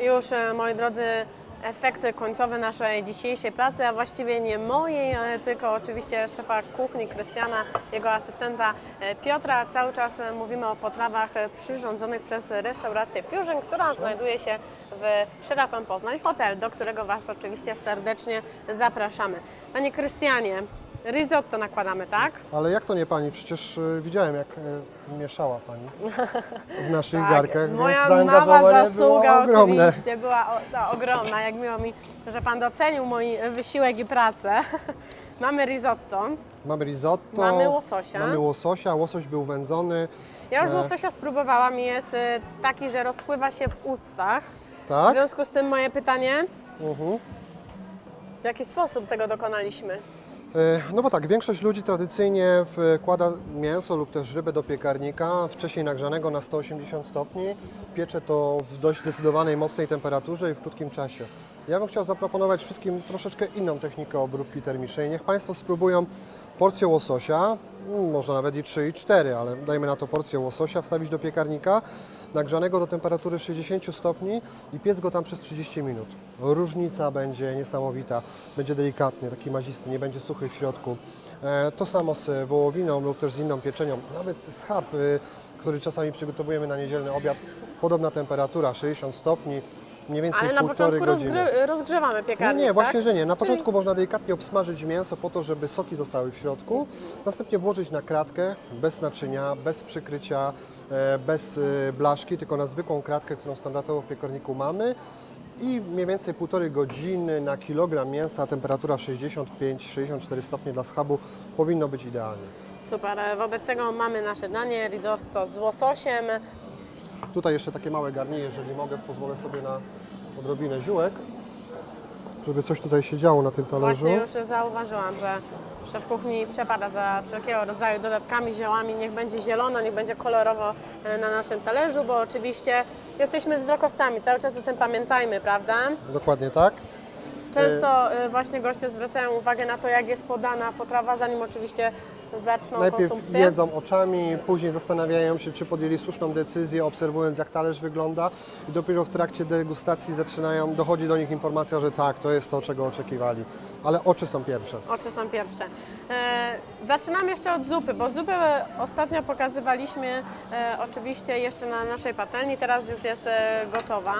Już, e, moi drodzy, efekty końcowe naszej dzisiejszej pracy, a właściwie nie mojej, ale tylko oczywiście szefa kuchni Krystiana, jego asystenta e, Piotra. Cały czas e, mówimy o potrawach przyrządzonych przez restaurację Fusion, która znajduje się w Sheraton Poznań, hotel, do którego Was oczywiście serdecznie zapraszamy. Panie Krystianie, risotto nakładamy, tak? Ale jak to nie pani? Przecież y, widziałem, jak y, mieszała pani w naszych Tak, garkach, moja więc mała zaangażowanie zasługa było ogromne. oczywiście była o, to ogromna. Jak miło mi, że Pan docenił mój wysiłek i pracę. Mamy risotto. Mamy risotto. Mamy łososia. Mamy łososia, łosoś był wędzony. Ja już E. łososia spróbowałam i jest y, taki, że rozpływa się w ustach. W Tak? związku z tym moje pytanie, Mhm. w jaki sposób tego dokonaliśmy? E, No bo tak, większość ludzi tradycyjnie wkłada mięso lub też rybę do piekarnika, wcześniej nagrzanego na 180 stopni. Piecze to w dość zdecydowanej, mocnej temperaturze i w krótkim czasie. Ja bym chciał zaproponować wszystkim troszeczkę inną technikę obróbki termicznej. Niech Państwo spróbują porcję łososia, mm, można nawet i 3 i 4, ale dajmy na to porcję łososia, wstawić do piekarnika, nagrzanego do temperatury 60 stopni i piec go tam przez 30 minut. Różnica będzie niesamowita, będzie delikatny, taki mazisty, nie będzie suchy w środku. E, To samo z wołowiną lub też z inną pieczenią, nawet schab, y, który czasami przygotowujemy na niedzielny obiad, podobna temperatura, 60 stopni, mniej więcej Ale na półtorej początku godziny. rozgry- rozgrzewamy Nie, piekarnik, nie, właśnie, tak? że nie. Na Czyli- początku można delikatnie obsmażyć mięso po to, żeby soki zostały w środku. Następnie włożyć na kratkę, bez naczynia, bez przykrycia, e, bez e, blaszki, tylko na zwykłą kratkę, którą standardowo w piekarniku mamy. I mniej więcej półtorej godziny na kilogram mięsa, temperatura 65-64 stopnie dla schabu powinno być idealnie. Super, wobec tego mamy nasze danie risotto z łososiem. Tutaj jeszcze takie małe garnie, jeżeli mogę, pozwolę sobie na odrobinę ziółek, żeby coś tutaj się działo na tym talerzu. Właśnie już zauważyłam, że szef kuchni przepada za wszelkiego rodzaju dodatkami, ziołami. Niech będzie zielono, niech będzie kolorowo e, na naszym talerzu, bo oczywiście jesteśmy wzrokowcami, cały czas o tym pamiętajmy, prawda? Dokładnie tak. Często e, właśnie goście zwracają uwagę na to, jak jest podana potrawa, zanim oczywiście zaczną Najpierw konsumpcję. jedzą oczami, później zastanawiają się, czy podjęli słuszną decyzję, obserwując jak talerz wygląda i dopiero w trakcie degustacji zaczynają, dochodzi do nich informacja, że tak, to jest to, czego oczekiwali. Ale oczy są pierwsze. Oczy są pierwsze. E, zaczynam jeszcze od zupy, bo zupę ostatnio pokazywaliśmy e, oczywiście jeszcze na naszej patelni, teraz już jest e, gotowa.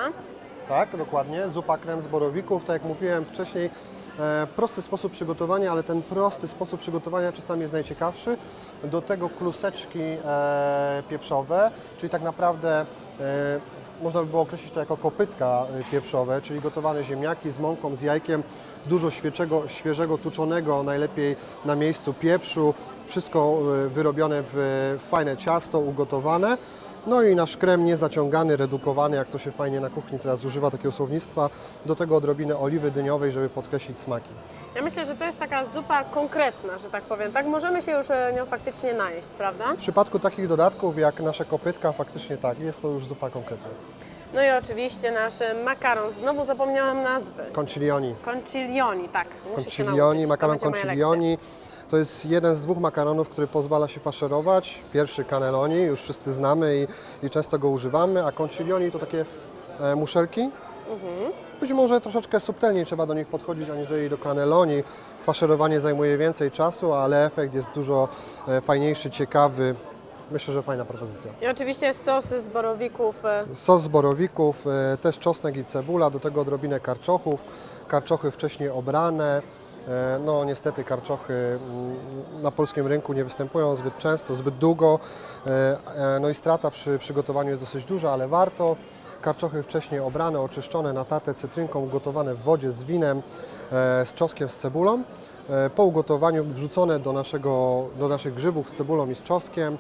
Tak, dokładnie. Zupa krem z borowików, tak jak mówiłem wcześniej, e, prosty sposób przygotowania, ale ten prosty sposób przygotowania czasami jest najciekawszy. Do tego kluseczki e, pieprzowe, czyli tak naprawdę e, można by było określić to jako kopytka pieprzowe, czyli gotowane ziemniaki z mąką, z jajkiem, dużo świeżego, świeżego tuczonego, najlepiej na miejscu pieprzu, wszystko wyrobione w fajne ciasto, ugotowane. No i nasz krem niezaciągany, redukowany, jak to się fajnie na kuchni teraz używa takiego słownictwa. Do tego odrobinę oliwy dyniowej, żeby podkreślić smaki. Ja myślę, że to jest taka zupa konkretna, że tak powiem. Tak możemy się już e, nią faktycznie najeść, prawda? W przypadku takich dodatków jak nasze kopytka, faktycznie tak, jest to już zupa konkretna. No i oczywiście nasz makaron, znowu zapomniałam nazwy. Concilioni. Concilioni, tak. Concilioni, makaron concilioni. To jest jeden z dwóch makaronów, który pozwala się faszerować. Pierwszy cannelloni, już wszyscy znamy i, i często go używamy, a concilioni to takie e, muszelki. Mhm. Być może troszeczkę subtelniej trzeba do nich podchodzić, aniżeli do cannelloni. Faszerowanie zajmuje więcej czasu, ale efekt jest dużo e, fajniejszy, ciekawy. Myślę, że fajna propozycja. I oczywiście sos z borowików. e, Sos z borowików, e, też czosnek i cebula, do tego odrobinę karczochów. Karczochy wcześniej obrane. E, No niestety karczochy mm, na polskim rynku nie występują zbyt często, zbyt długo. E, e, No i strata przy przygotowaniu jest dosyć duża, ale warto. Karczochy wcześniej obrane, oczyszczone, natarte cytrynką, ugotowane w wodzie z winem, z czosnkiem, z cebulą. Po ugotowaniu wrzucone do, naszego, do naszych grzybów z cebulą i z czosnkiem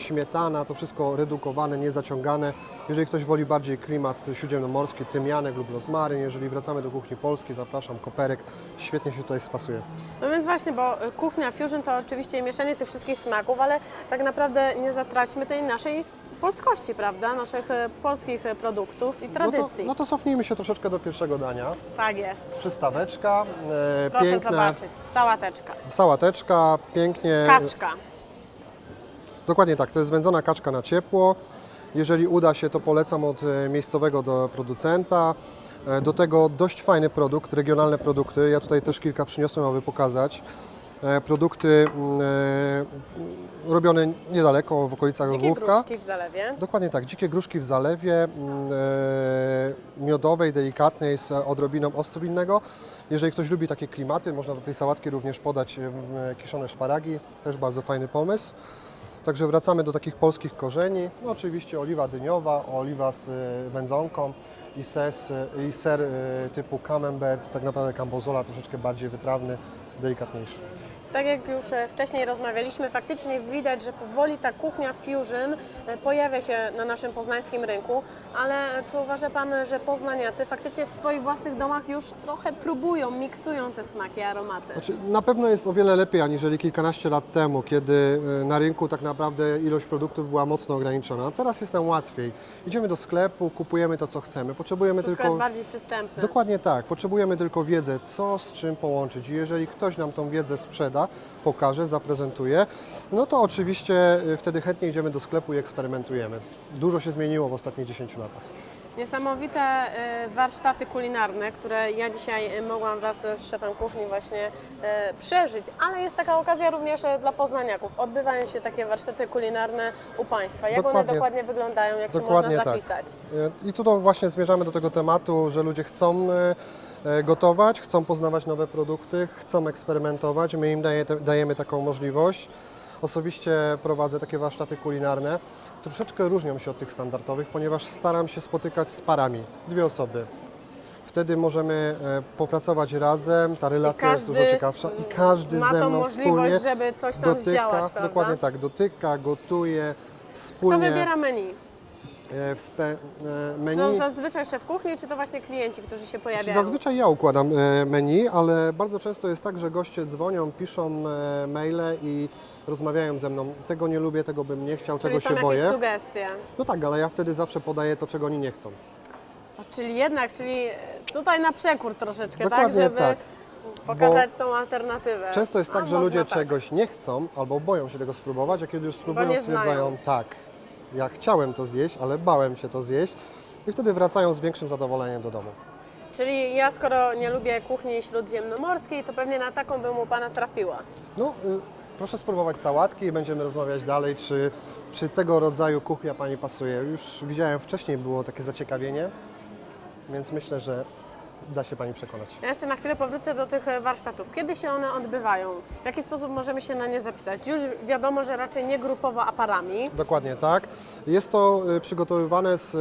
śmietana, to wszystko redukowane, niezaciągane. Jeżeli ktoś woli bardziej klimat śródziemnomorski, tymianek lub rozmaryn, jeżeli wracamy do kuchni polskiej, zapraszam, koperek, świetnie się tutaj spasuje. No więc właśnie, bo e, kuchnia fusion to oczywiście mieszanie tych wszystkich smaków, ale tak naprawdę nie zatraćmy tej naszej polskości, prawda? Naszych e, polskich e, produktów i No tradycji. to, no to cofnijmy się troszeczkę do pierwszego dania. Tak jest. Przystaweczka, e, Proszę piękne zobaczyć, sałateczka. sałateczka, pięknie. Kaczka. Dokładnie tak, to jest wędzona kaczka na ciepło. Jeżeli uda się, to polecam od e, miejscowego do producenta. E, Do tego dość fajny produkt, regionalne produkty. Ja tutaj też kilka przyniosłem, aby pokazać. E, Produkty mm, robione niedaleko, w okolicach Dzikie Lwówka. gruszki w zalewie. Dokładnie tak, dzikie gruszki w zalewie, mm, miodowej, delikatnej, z odrobiną ostru innego. Jeżeli ktoś lubi takie klimaty, można do tej sałatki również podać kiszone szparagi, też bardzo fajny pomysł. Także wracamy do takich polskich korzeni. No oczywiście oliwa dyniowa, oliwa z e, wędzonką i, ses, e, i ser e, typu camembert, tak naprawdę cambozola troszeczkę bardziej wytrawny, delikatniejszy. Tak jak już e, wcześniej rozmawialiśmy, faktycznie widać, że powoli ta kuchnia fusion e, pojawia się na naszym poznańskim rynku, ale czy uważa Pan, że poznaniacy faktycznie w swoich własnych domach już trochę próbują, miksują te smaki, aromaty? Znaczy, na pewno jest o wiele lepiej aniżeli kilkanaście lat temu, kiedy e, na rynku tak naprawdę ilość produktów była mocno ograniczona. Teraz jest nam łatwiej. Idziemy do sklepu, kupujemy to, co chcemy. Potrzebujemy Wszystko tylko. jest bardziej przystępne. Dokładnie tak. Potrzebujemy tylko wiedzę, co z czym połączyć. I jeżeli ktoś nam tą wiedzę sprzeda, pokaże, zaprezentuje, no to oczywiście e, wtedy chętnie idziemy do sklepu i eksperymentujemy. Dużo się zmieniło w ostatnich 10 latach. Niesamowite e, warsztaty kulinarne, które ja dzisiaj e, mogłam wraz z szefem kuchni właśnie przeżyć, ale jest taka okazja również dla poznaniaków. Odbywają się takie warsztaty kulinarne u Państwa. Jak one Dokładnie. dokładnie wyglądają, jak się Dokładnie można tak. zapisać? E, I tu właśnie zmierzamy do tego tematu, że ludzie chcą gotować, chcą poznawać nowe produkty, chcą eksperymentować. My im daje, dajemy taką możliwość. Osobiście prowadzę takie warsztaty kulinarne. Troszeczkę różnią się od tych standardowych, ponieważ staram się spotykać z parami, dwie osoby. Wtedy możemy e, popracować razem, ta relacja jest dużo ciekawsza i każdy Ma ze tą mną możliwość, wspólnie żeby coś tam dotyka, zdziałać, prawda? dokładnie tak, dotyka, gotuje, Kto wspólnie wybiera menu? E, w spe, e, Czy menu. to zazwyczaj szef kuchni, czy to właśnie klienci, którzy się Znaczy, pojawiają? Zazwyczaj ja układam e, menu, ale bardzo często jest tak, że goście dzwonią, piszą maile i rozmawiają ze mną. Tego nie lubię, tego bym nie chciał, Czyli tego są się boję. sugestie. No tak, ale ja wtedy zawsze podaję to, czego oni nie chcą. O, Czyli jednak, czyli tutaj na przekór troszeczkę, tak? Dokładnie Żeby tak. pokazać tą alternatywę. Często jest A, tak, że można ludzie tak. czegoś nie chcą albo boją się tego spróbować, a kiedy już spróbują, stwierdzają, tak, ja chciałem to zjeść, ale bałem się to zjeść i wtedy wracają z większym zadowoleniem do domu. Czyli ja skoro nie lubię kuchni śródziemnomorskiej, to pewnie na taką bym u Pana trafiła. No, y, proszę spróbować sałatki i będziemy rozmawiać dalej, czy, czy tego rodzaju kuchnia Pani pasuje. Już widziałem wcześniej, było takie zaciekawienie, więc myślę, że da się Pani przekonać. Ja jeszcze na chwilę powrócę do tych e, warsztatów. Kiedy się one odbywają? W jaki sposób możemy się na nie zapisać? Już wiadomo, że raczej nie grupowo, a parami. Dokładnie tak. Jest to y, przygotowywane z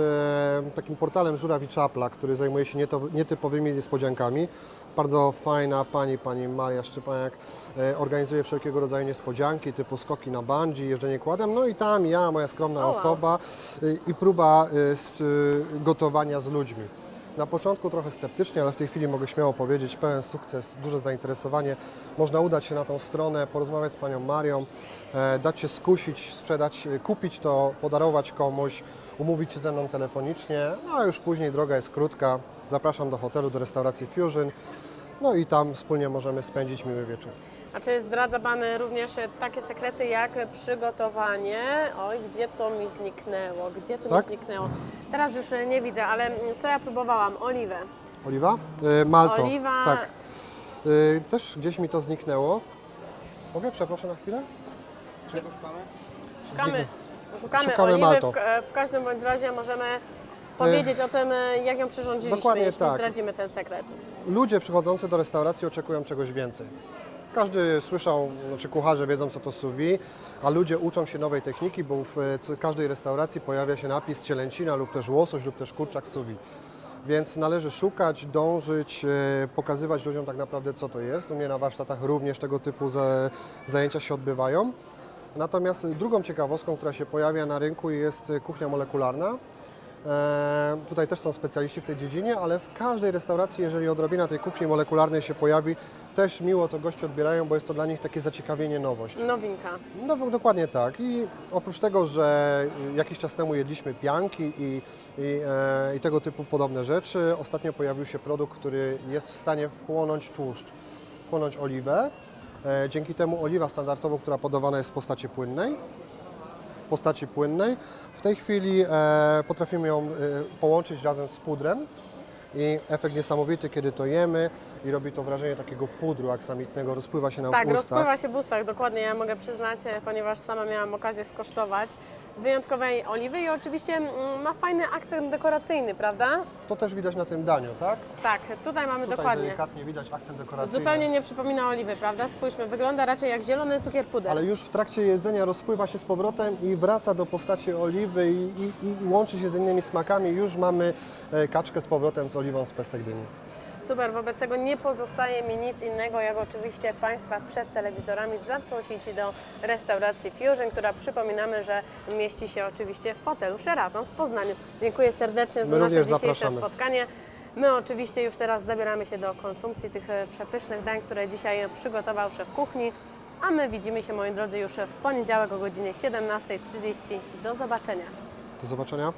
e, takim portalem Żurawicza Appla, który zajmuje się nietypowymi niespodziankami. Bardzo fajna pani, pani Maria Szczypaniak e, organizuje wszelkiego rodzaju niespodzianki typu skoki na bungee, jeżdżenie kładem. No i tam ja, moja skromna O, wow. osoba i próba gotowania z ludźmi. Na początku trochę sceptycznie, ale w tej chwili mogę śmiało powiedzieć, pełen sukces, duże zainteresowanie. Można udać się na tą stronę, porozmawiać z panią Marią, e, dać się skusić, sprzedać, e, kupić to, podarować komuś, umówić się ze mną telefonicznie, no a już później droga jest krótka. Zapraszam do hotelu, do restauracji Fusion, no i tam wspólnie możemy spędzić miły wieczór. A czy zdradza Pan również takie sekrety jak przygotowanie? Oj, gdzie to mi zniknęło? Gdzie to mi Tak? zniknęło? Teraz już e, nie widzę, ale mm, co ja próbowałam? Oliwę. Oliwa? E, Malto. Oliwa. Tak. E, Też gdzieś mi to zniknęło. Mogę przepraszam na chwilę? Szukamy, szukamy, Szukamy oliwy, Malto. w, w każdym bądź razie możemy powiedzieć o tym, jak ją przyrządziliśmy, Dokładnie jeśli tak. zdradzimy ten sekret. Ludzie przychodzący do restauracji oczekują czegoś więcej. Każdy słyszał, znaczy kucharze wiedzą co to sous vide, a ludzie uczą się nowej techniki, bo w każdej restauracji pojawia się napis cielęcina lub też łosoś lub też kurczak sous vide. Więc należy szukać, dążyć, e, pokazywać ludziom tak naprawdę co to jest. U mnie na warsztatach również tego typu za- zajęcia się odbywają. Natomiast drugą ciekawostką, która się pojawia na rynku jest kuchnia molekularna. E, tutaj też są specjaliści w tej dziedzinie, ale w każdej restauracji, jeżeli odrobina tej kuchni molekularnej się pojawi, też miło to goście odbierają, bo jest to dla nich takie zaciekawienie, nowość. Nowinka. No dokładnie tak. I oprócz tego, że jakiś czas temu jedliśmy pianki i, i, e, i tego typu podobne rzeczy, ostatnio pojawił się produkt, który jest w stanie wchłonąć tłuszcz, wchłonąć oliwę. E, dzięki temu oliwa standardowo, która podawana jest w postaci płynnej, postaci płynnej, w tej chwili e, potrafimy ją e, połączyć razem z pudrem. I efekt niesamowity, kiedy to jemy i robi to wrażenie takiego pudru aksamitnego, rozpływa się nam Tak, ustach. rozpływa się w ustach, dokładnie, ja mogę przyznać, e, ponieważ sama miałam okazję skosztować wyjątkowej oliwy i oczywiście mm, ma fajny akcent dekoracyjny, prawda? To też widać na tym daniu, tak? Tak, tutaj mamy Tutaj dokładnie. delikatnie widać akcent dekoracyjny. Zupełnie nie przypomina oliwy, prawda? Spójrzmy, wygląda raczej jak zielony cukier puder. Ale już w trakcie jedzenia rozpływa się z powrotem i wraca do postaci oliwy i, i, i łączy się z innymi smakami. Już mamy e, kaczkę z powrotem z oliwą z pestek dyni. Super, wobec tego nie pozostaje mi nic innego, jak oczywiście Państwa przed telewizorami zaprosić do restauracji Fusion, która przypominamy, że mieści się oczywiście w fotelu Sheraton w Poznaniu. Dziękuję serdecznie za My nasze dzisiejsze zapraszamy. spotkanie. My oczywiście już teraz zabieramy się do konsumpcji tych e, przepysznych dań, które dzisiaj przygotował szef kuchni, a my widzimy się, moi drodzy, już w poniedziałek o godzinie 17.30. Do zobaczenia. Do zobaczenia.